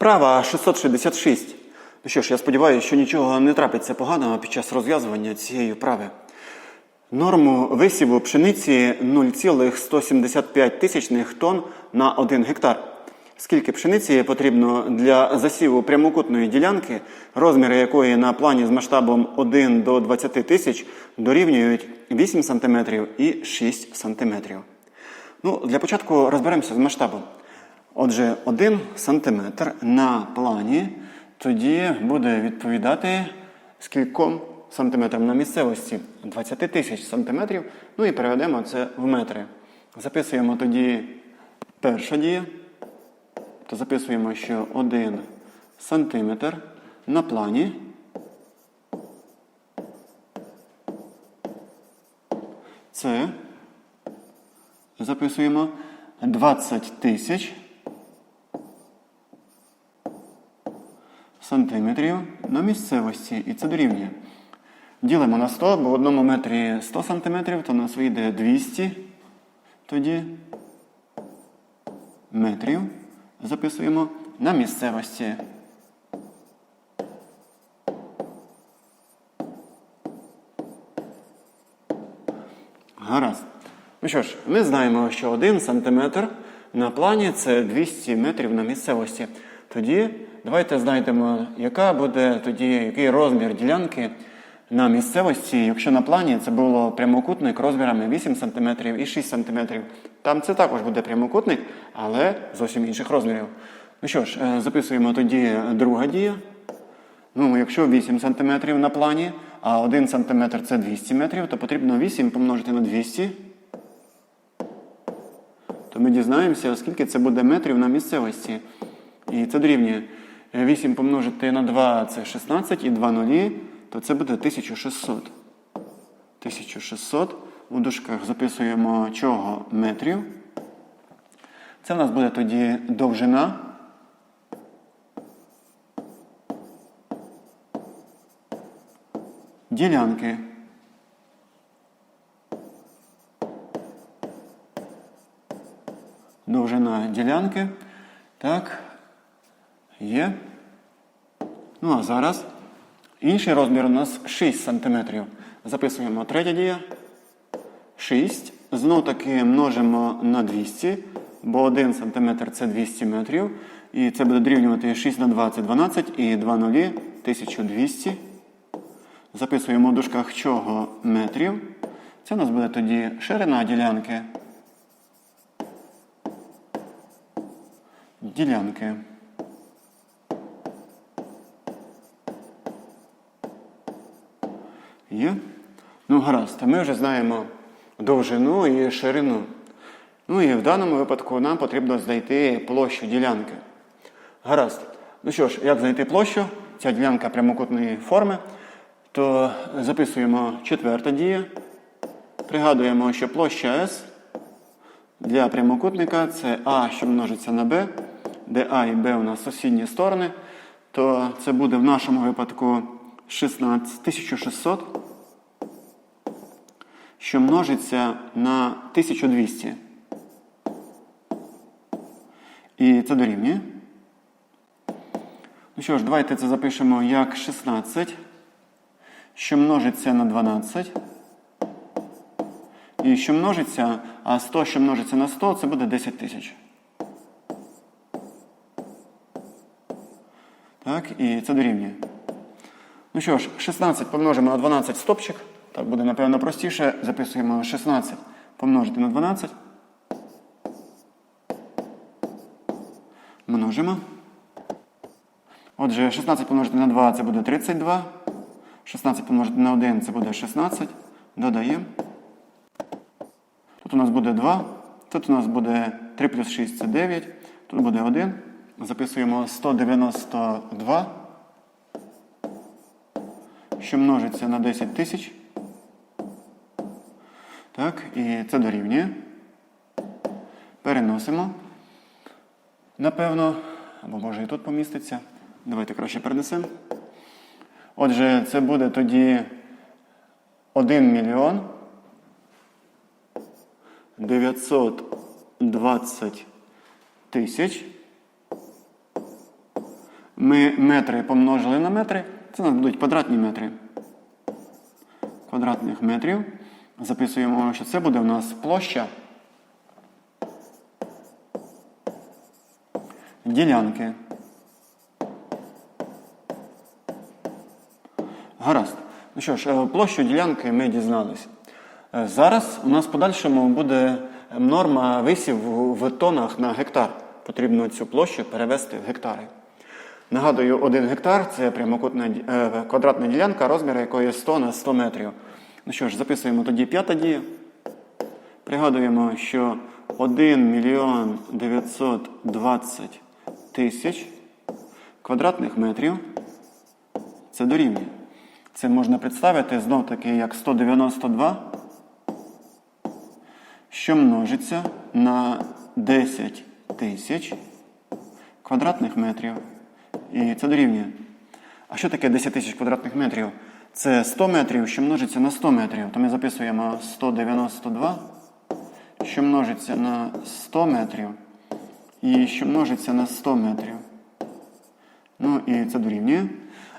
Вправа 666. Ну що ж, я сподіваюся, що нічого не трапиться поганого під час розв'язування цієї вправи. Норму висіву пшениці 0,175 тисячних тонн на 1 гектар. Скільки пшениці потрібно для засіву прямокутної ділянки, розміри якої на плані з масштабом 1 до 20 тисяч дорівнюють 8 см і 6 см. Ну, для початку розберемося з масштабом. Отже, 1 см на плані тоді буде відповідати скільком сантиметрам на місцевості 20 тисяч сантиметрів. Ну і переведемо це в метри. Записуємо тоді перша дія. То записуємо, що 1 сантиметр на плані. Це записуємо 20 тисяч сантиметрів на місцевості. І це дорівнює. Ділимо на 100, бо в одному метрі 100 сантиметрів, то у нас вийде 200 тоді метрів. Записуємо на місцевості. Гаразд. Ну що ж, ми знаємо, що 1 сантиметр на плані це 200 метрів на місцевості. Тоді давайте знайдемо, яка буде тоді, який розмір ділянки на місцевості, якщо на плані це було прямокутник розмірами 8 см і 6 см. Там це також буде прямокутник, але зовсім інших розмірів. Ну що ж, е, записуємо тоді друга дія. Ну, якщо 8 см на плані, а 1 см це 200 метрів, то потрібно 8 помножити на 200. То ми дізнаємося, скільки це буде метрів на місцевості. І це дорівнює 8 помножити на 2 це 16 і 2 нулі, то це буде 1600. 1600 у дужках записуємо чого метрів. Це в нас буде тоді довжина. Ділянки. Довжина ділянки. Так. Є. Ну, а зараз інший розмір у нас 6 см. Записуємо третя дія. 6. Знов таки множимо на 200, бо 1 см це 200 метрів. І це буде дорівнювати 6 на 2 це 12 і 2 нулі 1200. Записуємо в дужках чого метрів. Це у нас буде тоді ширина ділянки. Ділянки. Є? Ну, гаразд, ми вже знаємо довжину і ширину. Ну і в даному випадку нам потрібно знайти площу ділянки. Гаразд. Ну що ж, як знайти площу? Ця ділянка прямокутної форми, то записуємо четверта дія. Пригадуємо, що площа S для прямокутника це А, що множиться на Б, де А і Б у нас сусідні сторони, то це буде в нашому випадку 16, 1600, що множиться на 1200. І це дорівнює. Ну що ж, давайте це запишемо як 16, що множиться на 12. І що множиться, а 100, що множиться на 100, це буде 10 тисяч. Так, і це дорівнює. Ну що ж, 16 помножимо на 12 стопчик. Так буде, напевно, простіше. Записуємо 16 помножити на 12. Множимо. Отже, 16 помножити на 2 це буде 32. 16 помножити на 1 це буде 16. Додаємо. Тут у нас буде 2. Тут у нас буде 3 плюс 6 це 9. Тут буде 1. Записуємо 192, що множиться на 10 тисяч. Так, і це дорівнює. Переносимо. Напевно, або може і тут поміститься. Давайте краще перенесемо. Отже, це буде тоді 1 мільйон 920 тисяч Ми метри помножили на метри. Це у нас будуть квадратні метри. Квадратних метрів. Записуємо, що це буде у нас площа ділянки. Гаразд. Ну що ж, е, площу ділянки ми дізнались. Е, Зараз у нас в подальшому буде норма висів в тонах на гектар. Потрібно цю площу перевести в гектари. Нагадую, 1 гектар це прямокутна е, квадратна ділянка, розмір якої 100 на 100 метрів. Ну що ж, записуємо тоді п'ята дія. Пригадуємо, що 1 мільйон 920 тисяч квадратних метрів це дорівнює. Це можна представити знов таки як 192, що множиться на 10 тисяч квадратних метрів. І це дорівнює. А що таке 10 тисяч квадратних метрів? Це 100 метрів, що множиться на 100 метрів. То ми записуємо 192, що множиться на 100 метрів, і що множиться на 100 метрів. Ну і це дорівнює.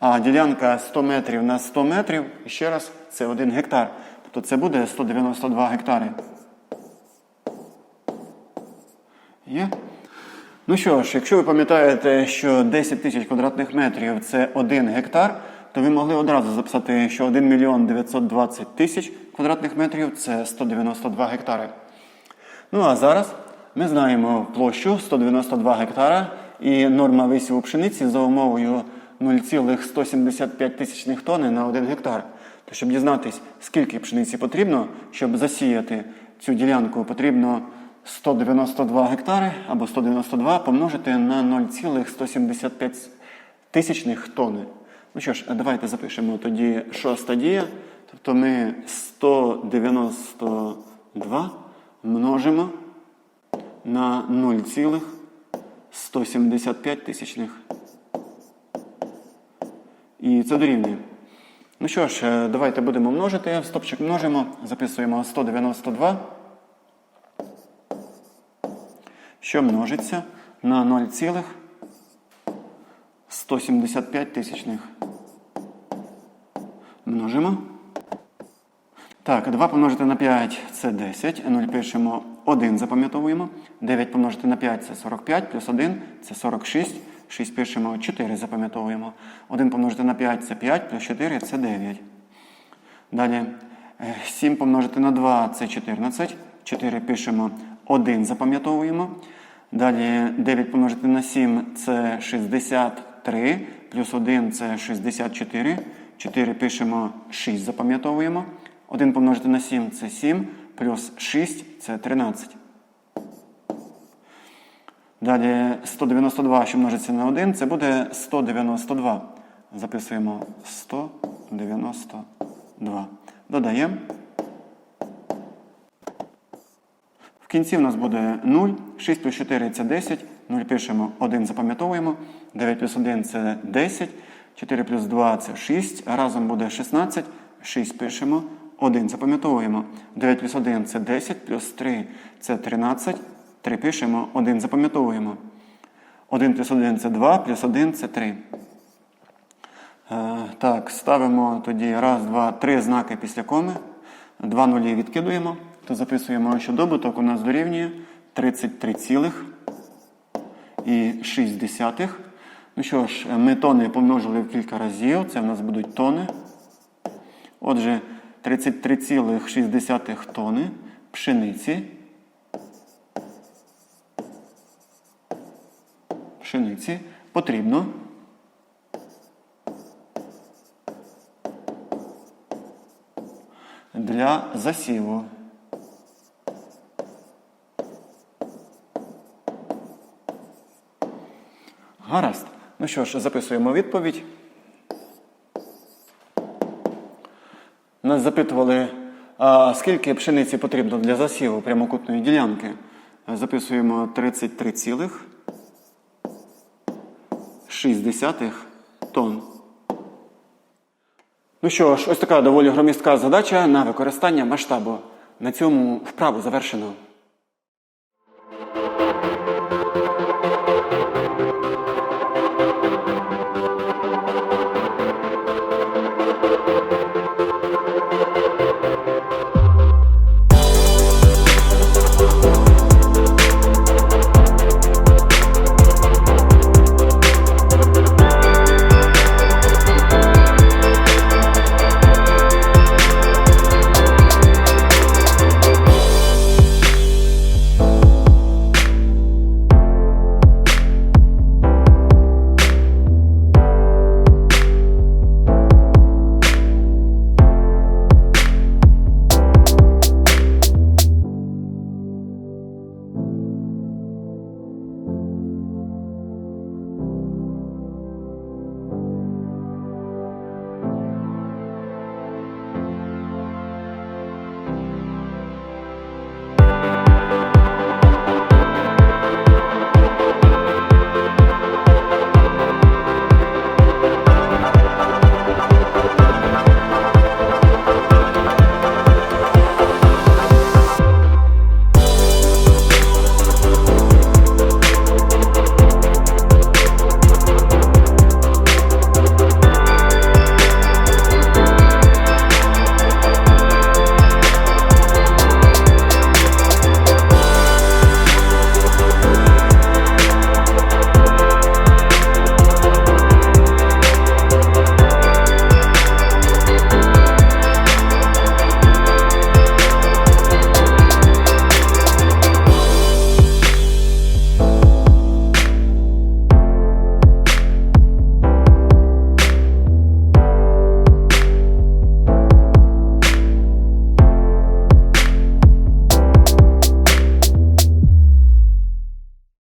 А ділянка 100 метрів на 100 метрів, ще раз, це 1 гектар. Тобто це буде 192 гектари. Є? Ну що ж, якщо ви пам'ятаєте, що 10 тисяч квадратних метрів це 1 гектар, то ви могли одразу записати, що 1 мільйон 920 тисяч квадратних метрів це 192 гектари. Ну а зараз ми знаємо площу 192 гектара і норма висіву пшениці за умовою 0,175 тисячних тонни на 1 гектар. То щоб дізнатись, скільки пшениці потрібно, щоб засіяти цю ділянку, потрібно 192 гектари або 192 помножити на 0,175 тисячних тонни. Ну що ж, давайте запишемо тоді шоста дія. Тобто ми 192 множимо на 0,175 тисячних. І це дорівнює. Ну що ж, е, давайте будемо множити. Стопчик множимо, записуємо 192, що множиться на 0,175 тисячних. Множимо. Так, 2 помножити на 5 це 10. 0 пишемо 1, запам'ятовуємо. 9 помножити на 5 це 45, плюс 1 це 46. 6 пишемо 4, запам'ятовуємо. 1 помножити на 5 це 5, плюс 4 це 9. Далі 7 помножити на 2 це 14. 4 пишемо 1, запам'ятовуємо. Далі 9 помножити на 7 це 63, плюс 1 це 64. 4 пишемо 6, запам'ятовуємо. 1 помножити на 7 це 7, плюс 6 це 13. Далі 192, що множиться на 1, це буде 192. Записуємо 192. Додаємо. В кінці в нас буде 0. 6 плюс 4 це 10. 0 пишемо 1, запам'ятовуємо. 9 плюс 1 це 10. 4 плюс 2 це 6. Разом буде 16. 6 пишемо. 1 запам'ятовуємо. 9 плюс 1 це 10, плюс 3 це 13. 3 пишемо, 1 запам'ятовуємо. 1 плюс 1 це 2, плюс 1 це 3. Е, так, ставимо тоді раз, два, три знаки після коми. Два нулі відкидуємо. То записуємо, що добуток у нас дорівнює 33,6. Ну що ж, ми тони помножили в кілька разів. Це в нас будуть тони. Отже, 33,6 тони пшениці. Пшениці потрібно для засіву. Гаразд. Ну що ж, записуємо відповідь. Нас запитували, а скільки пшениці потрібно для засіву прямокутної ділянки. Записуємо 33,6 тонн. Ну що ж, ось така доволі громістка задача на використання масштабу. На цьому вправу завершено.